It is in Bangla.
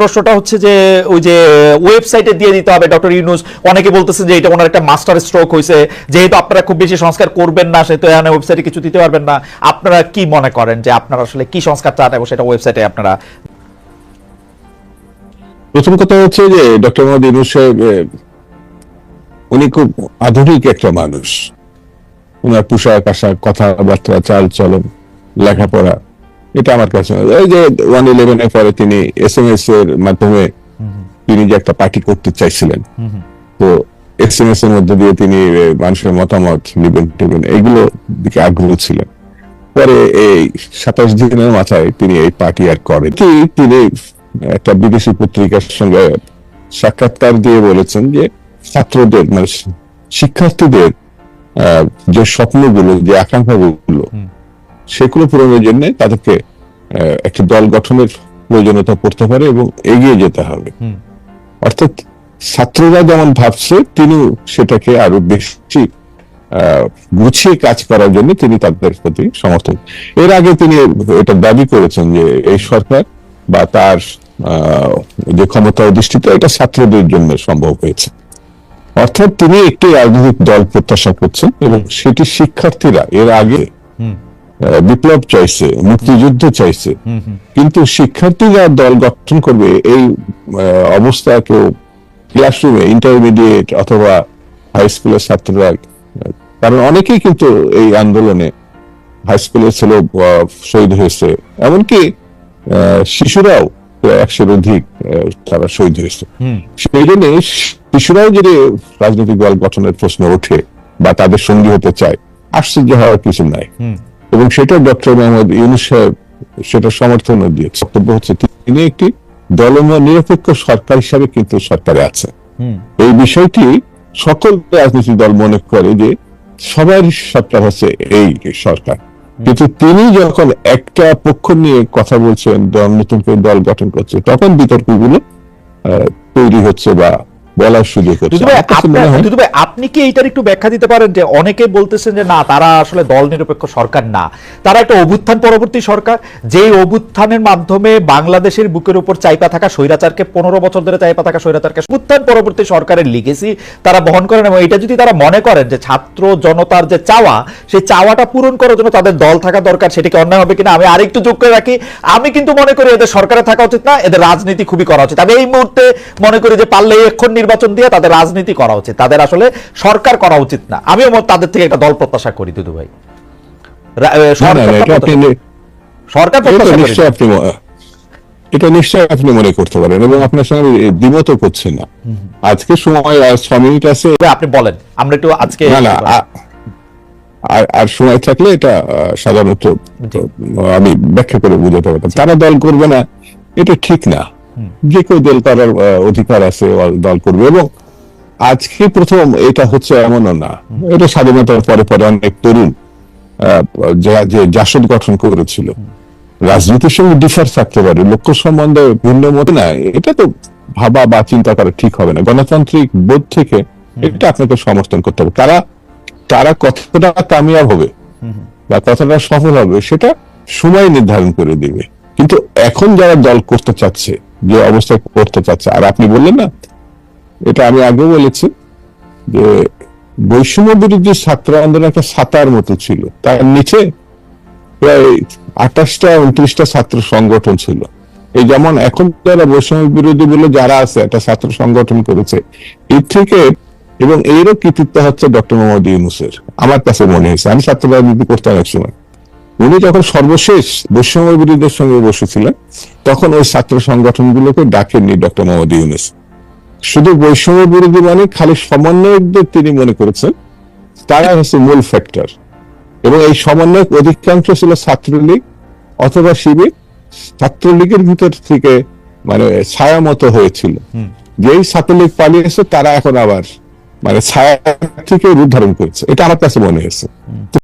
প্রশ্নটা হচ্ছে যে, ওই যে ওয়েবসাইটে দিয়ে দিতে হবে ডক্টর ইউনুস অনেকে বলতেছে যে, এটা ওনার একটা মাস্টার স্ট্রোক হয়েছে যেহেতু আপনারা খুব বেশি সংস্কার করবেন না, সেহেতু এখানে ওয়েবসাইটে কিছু দিতে পারবেন না। আপনারা কি মনে করেন যে, আপনারা আসলে কি সংস্কার চান এবং সেটা ওয়েবসাইটে আপনারা প্রথম কথা হচ্ছে যে ডক্টর মোহাম্মদ ইউনুস উনি খুব আধুনিক একটা মানুষ। ওনার পোশাক আশাক কথাবার্তা চাল চলন লেখাপড়া। এটা আমার কাছে এই যে ওয়ান ইলেভেন এর পরে তিনি এস এম এস এর মাধ্যমে তিনি যে একটা পার্টি করতে চাইছিলেন তো এস এম এস এর মধ্যে দিয়ে তিনি মানুষের মতামত নিবেন টিবেন এগুলো দিকে আগ্রহ ছিলেন। পরে এই সাতাশ দিনের মাথায় তিনি এই পার্টি আর করেন। কি- তিনি একটা বিদেশি পত্রিকার সঙ্গে সাক্ষাৎকার দিয়ে বলেছেন যে ছাত্রদের মানে শিক্ষার্থীদের আহ, যে স্বপ্নগুলো যে আকাঙ্ক্ষাগুলো সেগুলো পূরণের জন্য তাদেরকে একটি দল গঠনের প্রয়োজনীয়তা পড়তে পারে এবং এগিয়ে যেতে হবে। অর্থাৎ ছাত্ররা যেমন ভাবছে তিনি সেটাকে আরও বেশি গুছিয়ে কাজ করার জন্য তিনি তাদের প্রতি সমর্থন এর আগে তিনি এটা দাবি করেছেন যে এই সরকার বা তার আহ, যে ক্ষমতা অধিষ্ঠিত এটা ছাত্রদের জন্য সম্ভব হয়েছে। অর্থাৎ তিনি একটি রাজনৈতিক দল প্রত্যাশা করছেন এবং সেটি শিক্ষার্থীরা এর আগে বিপ্লব চাইছে মুক্তিযুদ্ধ চাইছে। কিন্তু শিক্ষার্থীরা দল গঠন করবে এই অবস্থা কেউ ক্লাসরুমে ইন্টারমিডিয়েট অথবা হাই স্কুলের ছাত্ররা কারণ অনেকেই কিন্তু এই আন্দোলনে হাই স্কুলের ছেলে শহীদ হয়েছে। এমনকি শিশুরাও একশোর অধিক তারা শহীদ হয়েছে। সেই জন্য শিশুরাও যদি রাজনৈতিক দল গঠনের প্রশ্ন ওঠে বা তাদের সঙ্গী হতে চায় আশ্চর্য হওয়ার কিছু নাই। এবং সেটা ডক্টর মোহাম্মদ ইউনুস সাহেব সেটা সমর্থন দিয়েছে। বক্তব্য হচ্ছে তিনি একটি দলময় নিরপেক্ষ সরকার হিসাবে কিন্তু সরকারে আছে। এই বিষয়টি সকল রাজনৈতিক দল মনে করে যে সবার সরকার হচ্ছে এই সরকার। কিন্তু তিনি যখন একটা পক্ষ নিয়ে কথা বলছেন দল নতুন করে দল গঠন করছে তখন বিতর্কগুলো আহ, তৈরি হচ্ছে বা বলার সুযোগ ভাই, আপনি কি একটু ব্যাখ্যা দিতে পারেন যে অনেকে বলতেছেন যে না তারা আসলে দল নিরপেক্ষ সরকার না। তারা একটা অভ্যুত্থান পরবর্তী সরকার অভ্যুত্থানের মাধ্যমে বাংলাদেশের বুকের উপর চাইপা থাকা স্বৈরাচারকে পনেরো বছর ধরে চাইপা থাকা স্বৈরাচারকে অভ্যুত্থান পরবর্তী সরকারের লিগেসি তারা বহন করেন এবং এটা যদি তারা মনে করেন যে ছাত্র জনতার যে চাওয়া সেই চাওয়াটা পূরণ করার জন্য তাদের দল থাকা দরকার সেটা কি অন্যায় হবে কিনা? আমি আরেকটু যোগ করে রাখি আমি কিন্তু মনে করি এদের সরকারে থাকা উচিত না এদের রাজনীতি খুবই করা উচিত। আমি এই মুহূর্তে মনে করি যে পারলে এখন নির্বাচন দিয়ে তাদের রাজনীতি করা উচিত তাদের আসলে সরকার করা উচিত না। আমিও তাদের থেকে একটা দল প্রত্যাশা করি দুদু ভাই। সরকার এটা আপনি প্রত্যাশা করি এটা মনে করতে পারেন এবং আপনার সঙ্গে দ্বিমত করছে না। আজকে সময় আর ছ মিনিট আছে। আপনি বলেন আমরা একটু আজকে না না আর আর সময় থাকলে এটা সাধারণত আমি ব্যাখ্যা করে বুঝাতে পারতাম। তারা দল করবে না এটা ঠিক না। যে কেউ দল করার অধিকার আছে দল করবে। এবং আজকে প্রথম এটা হচ্ছে এমনও না। এটা স্বাধীনতার পরে পরে অনেক তরুণ যে জাসদ গঠন করেছিল, রাজনীতির সঙ্গে ডিফার থাকতে পারে। লক্ষ্য সম্বন্ধে ভিন্ন মত না এটা তো ভাবা বা চিন্তা করা ঠিক হবে না। গণতান্ত্রিক বোধ থেকে এটা আপনাকে সমর্থন করতে হবে। তারা তারা কতটা কামিয়াব হবে বা কতটা সফল হবে, সেটা সময় নির্ধারণ করে দিবে। কিন্তু এখন যারা দল করতে চাচ্ছে যে অবস্থায় করতে চাচ্ছে। আর আপনি বললেন না, এটা আমি আগেও বলেছি যে বৈষম্য বিরোধী ছাত্র আন্দোলন একটা সাতার মতো ছিল। তার নিচে প্রায় আঠাশটা, উনত্রিশটা ছাত্র সংগঠন ছিল। এই যেমন এখন যারা বৈষম্য বিরোধী বলে যারা আছে, একটা ছাত্র সংগঠন করেছে, এর থেকে এবং এরও কৃতিত্ব হচ্ছে ডক্টর মোহাম্মদ ইউনুসের। আমার কাছে মনে হয়েছে। আমি ছাত্র রাজনীতি করতাম এক সময়। উনি যখন সর্বশেষ বৈষম্য বিরোধীদের সঙ্গে বসেছিলেন তখন ওই ছাত্র সংগঠনগুলোকে ডাকেননি ডক্টর মোহাম্মদ ইউনুস। শুধু বৈষম্য বিরোধী মানে খালি সমন্বয়কদের তিনি মনে করেছেন তারা হচ্ছে মূল ফ্যাক্টর এবং এই সমন্বয়ক অধিকাংশ ছিল ছাত্রলীগ অথবা শিবির ছাত্রলীগের ভিতর থেকে মানে ছায়া মতো হয়েছিল। যেই ছাত্রলীগ পালিয়েছে তারা এখন আবার মানে ছায়া থেকে রূপ ধারণ করেছে। এটা আমার কাছে মনে হয়েছে।